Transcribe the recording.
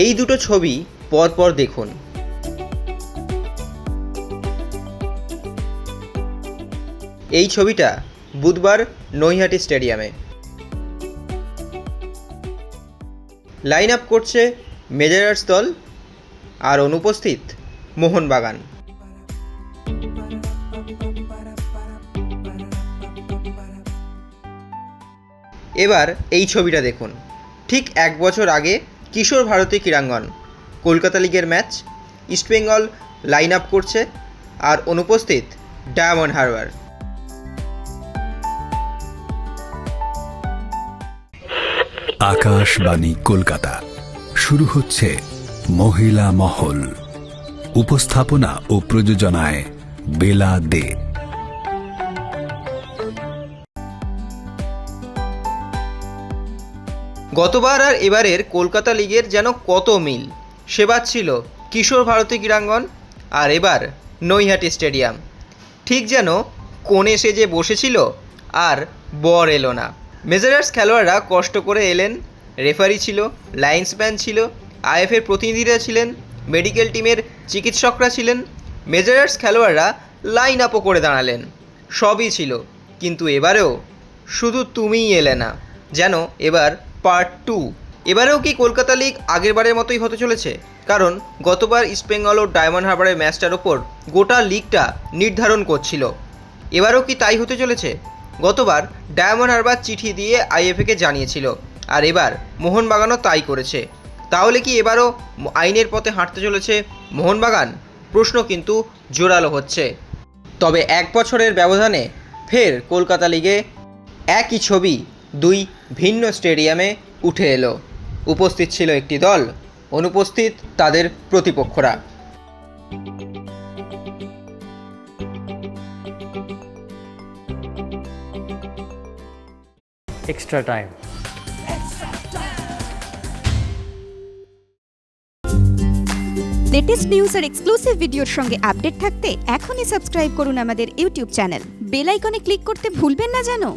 এই দুটো ছবি পরপর দেখুন। এই ছবিটা বুধবার নৈহাটি স্টেডিয়ামে। লাইন আপ করছে মেজারার্স দল আর অনুপস্থিত মোহনবাগান এবার এই ছবিটা দেখুন। ঠিক এক বছর আগে কিশোর ভারতী ক্রীড়াঙ্গন। কলকাতা লিগের ম্যাচ ইস্টবেঙ্গল লাইন আপ করছে আর অনুপস্থিত ডায়মন্ড হারবার। আকাশবাণী কলকাতা। শুরু হচ্ছে মহিলা মহল। উপস্থাপনা ও প্রযোজনায় বেলা দে। গতবার আর এবারের কলকাতা লিগের যেন কত মিল সেবার ছিল কিশোর ভারতী ক্রীড়াঙ্গন আর এবার নৈহাটি স্টেডিয়াম। ঠিক যেন কোণে সেজে বসেছিল আর বর এলো না। মেজারার্স খেলোয়াড়রা কষ্ট করে এলেন, রেফারি ছিল, লাইন্সম্যান ছিল আইএফের প্রতিনিধিরা ছিলেন, মেডিকেল টিমের চিকিৎসকরা ছিলেন, মেজারার্স খেলোয়াড়রা লাইন আপও করে দাঁড়ালেন। সবই ছিল, কিন্তু এবারেও শুধু তুমিই এলে না, যেন এবার পার্ট টু এবারেও কি কলকাতা লিগ আগেরবারের মতোই হতে চলেছে? কারণ গতবার ইস্টবেঙ্গল ও ডায়মন্ড হারবারের ম্যাচটার ওপর গোটা লিগটা নির্ধারণ করছিল। এবারও কি তাই হতে চলেছে? গতবার ডায়মন্ড হারবার চিঠি দিয়ে আইএফএকে জানিয়েছিল, আর এবার মোহনবাগানও তাই করেছে। তাহলে কি এবারও আইনের পথে হাঁটতে চলেছে মোহনবাগান? প্রশ্ন কিন্তু জোরালো হচ্ছে। তবে এক বছরের ব্যবধানে ফের কলকাতা লিগে একই ছবি দুই ভিন্ন স্টেডিয়ামে উঠে এলো। উপস্থিত ছিল একটি দল অনুপস্থিত তাদের প্রতিপক্ষরা। এক্সট্রা টাইম লেটেস্ট নিউজ আর এক্সক্লুসিভ ভিডিওর সঙ্গে আপডেট থাকতে এখনই সাবস্ক্রাইব করুন আমাদের ইউটিউব চ্যানেল বেল আইকনে ক্লিক করতে ভুলবেন না জানো?